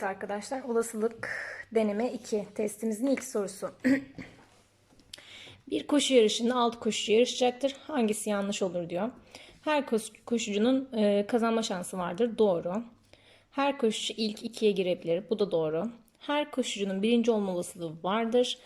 Evet arkadaşlar olasılık deneme 2 testimizin ilk sorusu. bir koşu yarışında 6 koşucu yarışacaktır. Hangisi yanlış olur diyor. Her koş- koşucunun e, kazanma şansı vardır. Doğru. Her koşucu ilk ikiye girebilir. Bu da doğru. Her koşucunun birinci olma olasılığı vardır.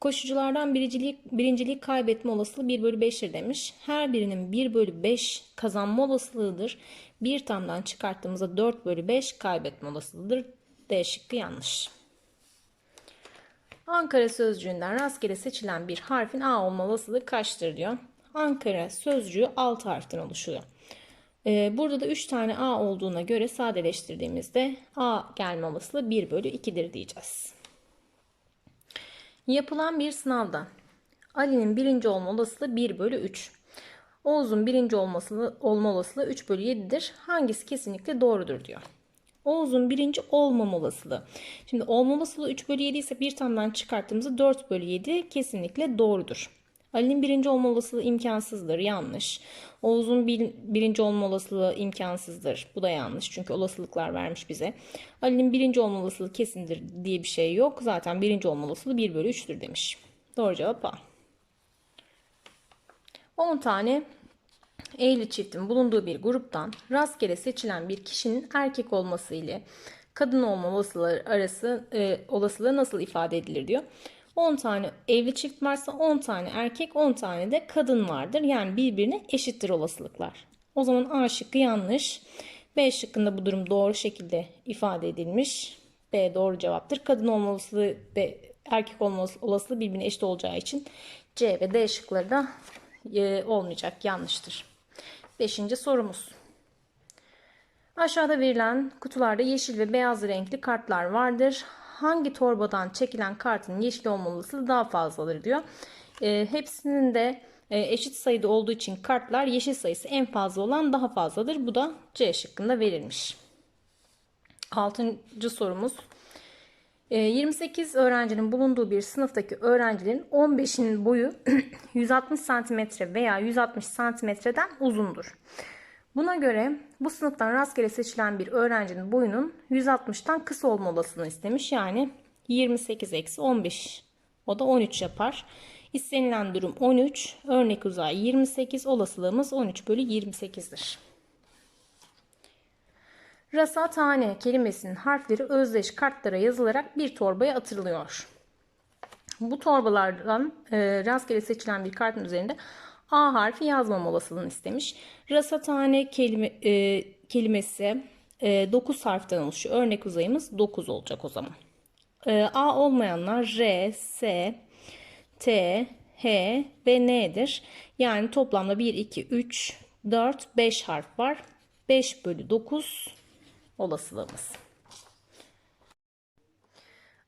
Koşuculardan birinciliği, birinciliği kaybetme olasılığı 1 bölü 5'tir demiş. Her birinin 1 bölü 5 kazanma olasılığıdır. Bir tamdan çıkarttığımızda 4 bölü 5 kaybetme olasılığıdır. D şıkkı yanlış. Ankara sözcüğünden rastgele seçilen bir harfin A olma olasılığı kaçtır diyor. Ankara sözcüğü 6 harften oluşuyor. Ee, burada da 3 tane A olduğuna göre sadeleştirdiğimizde A gelme olasılığı 1 bölü 2'dir diyeceğiz. Yapılan bir sınavda Ali'nin birinci olma olasılığı 1 bölü 3. Oğuz'un birinci olması, olma olasılığı 3 bölü 7'dir. Hangisi kesinlikle doğrudur diyor. Oğuz'un birinci olmama olasılığı. Şimdi olma olasılığı 3 bölü 7 ise bir tamdan çıkarttığımızda 4 bölü 7 kesinlikle doğrudur. Ali'nin birinci olma olasılığı imkansızdır. Yanlış. Oğuz'un bir, birinci olma olasılığı imkansızdır. Bu da yanlış. Çünkü olasılıklar vermiş bize. Ali'nin birinci olma olasılığı kesindir diye bir şey yok. Zaten birinci olma olasılığı 1 bölü 3'tür demiş. Doğru cevap A. 10 tane evli çiftin bulunduğu bir gruptan rastgele seçilen bir kişinin erkek olması ile kadın olma olasılığı arası e, olasılığı nasıl ifade edilir diyor. 10 tane evli çift varsa 10 tane erkek 10 tane de kadın vardır. Yani birbirine eşittir olasılıklar. O zaman A şıkkı yanlış. B şıkkında bu durum doğru şekilde ifade edilmiş. B doğru cevaptır. Kadın olma olasılığı ve erkek olma olasılığı birbirine eşit olacağı için C ve D şıkları da e, olmayacak. Yanlıştır. Beşinci sorumuz. Aşağıda verilen kutularda yeşil ve beyaz renkli kartlar vardır. Hangi torbadan çekilen kartın yeşil olma olasılığı daha fazladır diyor. E, hepsinin de e, eşit sayıda olduğu için kartlar yeşil sayısı en fazla olan daha fazladır. Bu da C şıkkında verilmiş. Altıncı sorumuz. 28 öğrencinin bulunduğu bir sınıftaki öğrencilerin 15'inin boyu 160 cm veya 160 cm'den uzundur. Buna göre bu sınıftan rastgele seçilen bir öğrencinin boyunun 160'tan kısa olma olasılığını istemiş. Yani 28 eksi 15 o da 13 yapar. İstenilen durum 13. Örnek uzay 28 olasılığımız 13 bölü 28'dir. Rasathane kelimesinin harfleri özdeş kartlara yazılarak bir torbaya atılıyor. Bu torbalardan e, rastgele seçilen bir kartın üzerinde A harfi yazmam olasılığını istemiş. Rasathane kelime, e, kelimesi e, 9 harften oluşuyor. Örnek uzayımız 9 olacak o zaman. E, A olmayanlar R, S, T, H ve N'dir. Yani toplamda 1, 2, 3, 4, 5 harf var. 5 bölü 9 olasılığımız.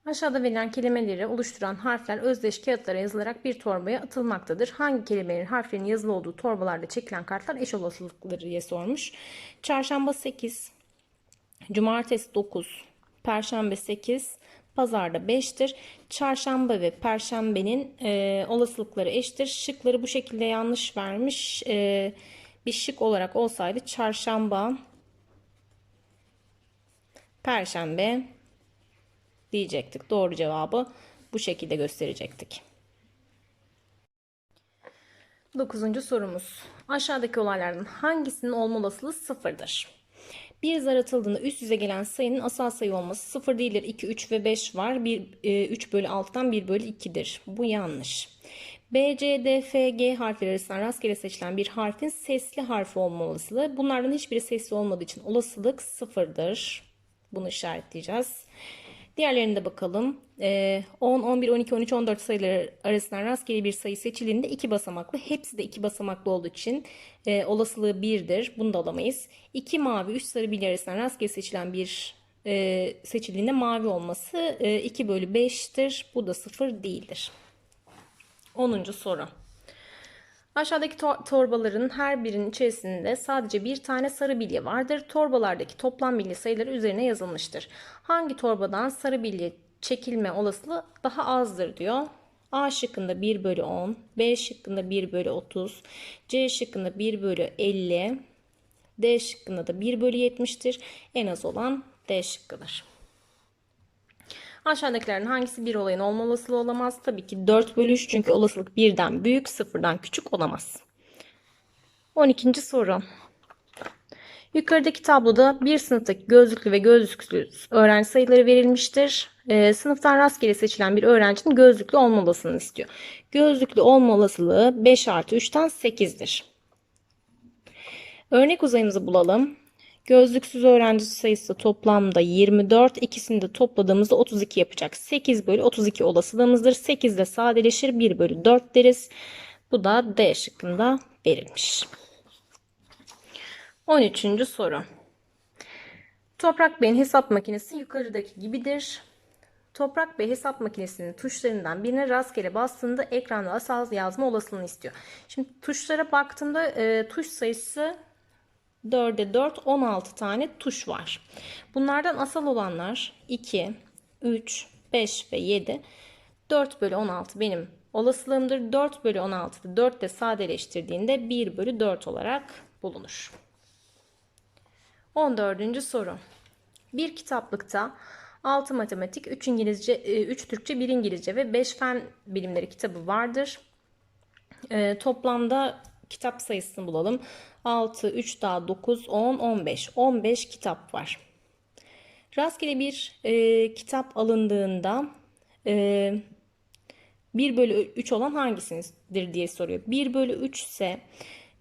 Aşağıda verilen kelimeleri oluşturan harfler özdeş kağıtlara yazılarak bir torbaya atılmaktadır. Hangi kelimelerin harflerin yazılı olduğu torbalarda çekilen kartlar eş olasılıkları diye sormuş. Çarşamba 8, cumartesi 9, perşembe 8, pazarda 5'tir. Çarşamba ve perşembenin e, olasılıkları eşittir. Şıkları bu şekilde yanlış vermiş. E, bir şık olarak olsaydı çarşamba, Perşembe diyecektik. Doğru cevabı bu şekilde gösterecektik. Dokuzuncu sorumuz. Aşağıdaki olaylardan hangisinin olma olasılığı sıfırdır? Bir zar atıldığında üst yüze gelen sayının asal sayı olması sıfır değildir. 2, 3 ve 5 var. 1, 3 bölü 6'dan 1 bölü 2'dir. Bu yanlış. B, C, D, F, G harfleri arasından rastgele seçilen bir harfin sesli harfi olma olasılığı. Bunlardan hiçbiri sesli olmadığı için olasılık sıfırdır. Bunu işaretleyeceğiz. Diğerlerine de bakalım. 10, 11, 12, 13, 14 sayıları arasından rastgele bir sayı seçildiğinde iki basamaklı. Hepsi de iki basamaklı olduğu için e, olasılığı 1'dir. Bunu da alamayız. 2 mavi, 3 sarı bilye arasından rastgele seçilen bir e, seçildiğinde mavi olması e, 2 bölü 5'tir. Bu da 0 değildir. 10. soru. Aşağıdaki tor torbaların her birinin içerisinde sadece bir tane sarı bilye vardır. Torbalardaki toplam bilye sayıları üzerine yazılmıştır. Hangi torbadan sarı bilye çekilme olasılığı daha azdır diyor. A şıkkında 1 bölü 10, B şıkkında 1 bölü 30, C şıkkında 1 bölü 50, D şıkkında da 1 bölü 70'tir. En az olan D şıkkıdır. Aşağıdakilerden hangisi bir olayın olma olasılığı olamaz? Tabii ki 4 bölü 3 çünkü olasılık birden büyük sıfırdan küçük olamaz. 12. soru. Yukarıdaki tabloda bir sınıftaki gözlüklü ve gözlüksüz öğrenci sayıları verilmiştir. Ee, sınıftan rastgele seçilen bir öğrencinin gözlüklü olma olasılığını istiyor. Gözlüklü olma olasılığı 5 artı 3'ten 8'dir. Örnek uzayımızı bulalım. Gözlüksüz öğrenci sayısı toplamda 24. İkisini de topladığımızda 32 yapacak. 8 bölü 32 olasılığımızdır. 8 de sadeleşir 1 bölü 4 deriz. Bu da D şıkkında verilmiş. 13. soru. Toprak Bey'in hesap makinesi yukarıdaki gibidir. Toprak Bey hesap makinesinin tuşlarından birine rastgele bastığında ekranda asal yazma olasılığını istiyor. Şimdi tuşlara baktığımda e, tuş sayısı 4'e 4 16 tane tuş var. Bunlardan asal olanlar 2, 3, 5 ve 7. 4 bölü 16 benim olasılığımdır. 4 bölü 16'da 4 de sadeleştirdiğinde 1 bölü 4 olarak bulunur. 14. soru. Bir kitaplıkta 6 matematik, 3 İngilizce, 3 Türkçe, 1 İngilizce ve 5 fen bilimleri kitabı vardır. E, toplamda kitap sayısını bulalım. 6, 3 daha 9, 10, 15. 15 kitap var. Rastgele bir e, kitap alındığında e, 1 bölü 3 olan hangisidir diye soruyor. 1 bölü 3 ise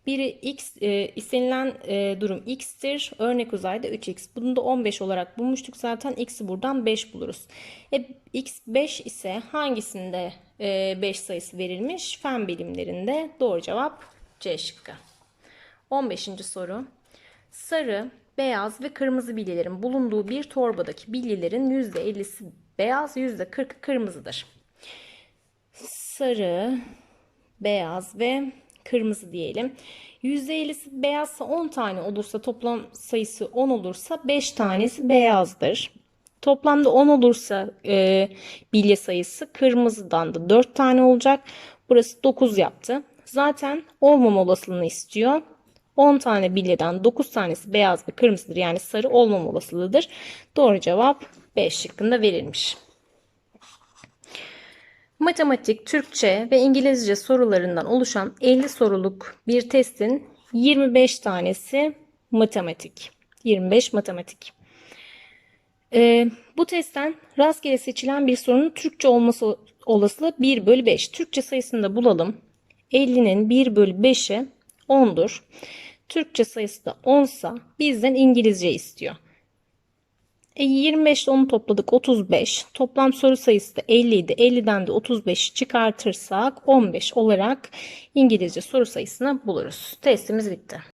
biri x e, istenilen e, durum x'tir. Örnek uzayda 3x. Bunu da 15 olarak bulmuştuk zaten. x'i buradan 5 buluruz. E, x 5 ise hangisinde e, 5 sayısı verilmiş? Fen bilimlerinde doğru cevap Şıkkı. 15. soru. Sarı, beyaz ve kırmızı bilyelerin bulunduğu bir torbadaki bilyelerin %50'si beyaz, %40'ı kırmızıdır. Sarı, beyaz ve kırmızı diyelim. %50'si beyazsa 10 tane olursa toplam sayısı 10 olursa 5 tanesi beyazdır. Toplamda 10 olursa e, bilye sayısı kırmızıdan da 4 tane olacak. Burası 9 yaptı. Zaten olmama olasılığını istiyor. 10 tane bilyeden 9 tanesi beyaz ve kırmızıdır. Yani sarı olmama olasılığıdır. Doğru cevap B şıkkında verilmiş. Matematik, Türkçe ve İngilizce sorularından oluşan 50 soruluk bir testin 25 tanesi matematik. 25 matematik. Ee, bu testten rastgele seçilen bir sorunun Türkçe olması olasılığı 1 bölü 5. Türkçe sayısını da bulalım. 50'nin 1 bölü 5'i 10'dur. Türkçe sayısı da 10 sa bizden İngilizce istiyor. E 25 ile onu topladık 35. Toplam soru sayısı da 50 idi. 50'den de 35 çıkartırsak 15 olarak İngilizce soru sayısını buluruz. Testimiz bitti.